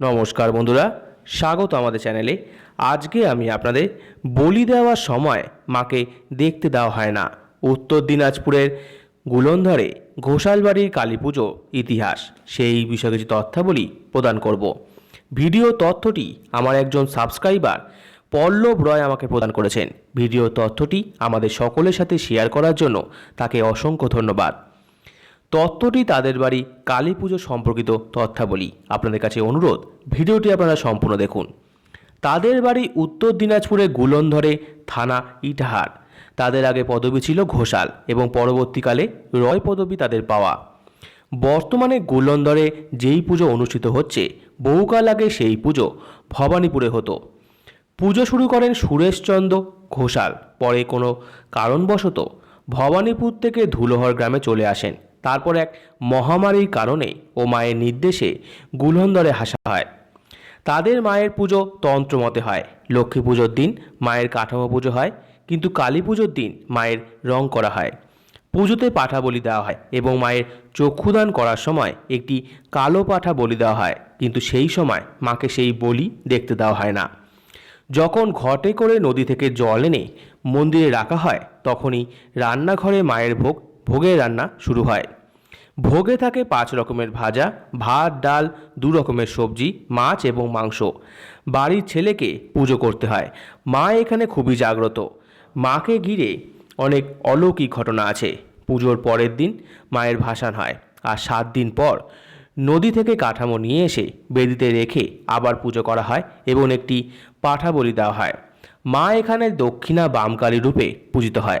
নমস্কার বন্ধুরা, স্বাগত আমাদের চ্যানেলে। আজকে আমি আপনাদের বলি দেওয়ার সময় মাকে দেখতে দেওয়া হয় না। উত্তর দিনাজপুরের গুলন্ধরে ঘোষালবাড়ির কালী পুজো ইতিহাস, সেই বিষয়ে কিছু তথ্যাবলী প্রদান করব। ভিডিও তথ্যটি আমার একজন সাবস্ক্রাইবার পল্লব রয় আমাকে প্রদান করেছেন। ভিডিও তথ্যটি আমাদের সকলের সাথে শেয়ার করার জন্য তাকে অসংখ্য ধন্যবাদ। তত্ত্বটি তাদের বাড়ি কালী পুজো সম্পর্কিত তথ্যাবলী। আপনাদের কাছে অনুরোধ, ভিডিওটি আপনারা সম্পূর্ণ দেখুন। তাদের বাড়ি উত্তর দিনাজপুরে গুলন্ধরে থানা ইটাহার। তাদের আগে পদবি ছিল ঘোষাল এবং পরবর্তীকালে রয় পদবি তাদের পাওয়া। বর্তমানে গুলন্ধরে যেই পুজো অনুষ্ঠিত হচ্ছে, বহুকাল আগে সেই পুজো ভবানীপুরে হতো। পুজো শুরু করেন সুরেশচন্দ্র ঘোষাল। পরে কোনো কারণবশত ভবানীপুর থেকে ধুলোহর গ্রামে চলে আসেন। তারপর এক মহামারীর কারণে ও মায়ের নির্দেশে গুলহন্দরে হাসা হয়। তাদের মায়ের পুজো তন্ত্রমতে হয়। লক্ষ্মী পুজোর দিন মায়ের কাঠামো পুজো হয়, কিন্তু কালী পুজোর দিন মায়ের রং করা হয়। পুজোতে পাঠা বলি দেওয়া হয় এবং মায়ের চক্ষুদান করার সময় একটি কালো পাঠা বলি দেওয়া হয়, কিন্তু সেই সময় মাকে সেই বলি দেখতে দেওয়া হয় না। যখন ঘটে করে নদী থেকে জল এনে মন্দিরে রাখা হয়, তখনই রান্নাঘরে মায়ের ভোগ ভোগের রান্না শুরু হয়। ভোগে থাকে পাঁচ রকমের ভাজা, ভাত, ডাল, দু রকমের সবজি, মাছ এবং মাংস। বাড়ির ছেলেকে পুজো করতে হয়। মা এখানে খুবই জাগ্রত। মাকে ঘিরে অনেক অলৌকিক ঘটনা আছে। পুজোর পরের দিন মায়ের ভাসান হয় আর সাত দিন পর নদী থেকে কাঠামো নিয়ে এসে বেদিতে রেখে আবার পুজো করা হয় এবং একটি পাঠা বলি দেওয়া হয়। মা এখানে দক্ষিণা বামকালী রূপে পূজিত হয়।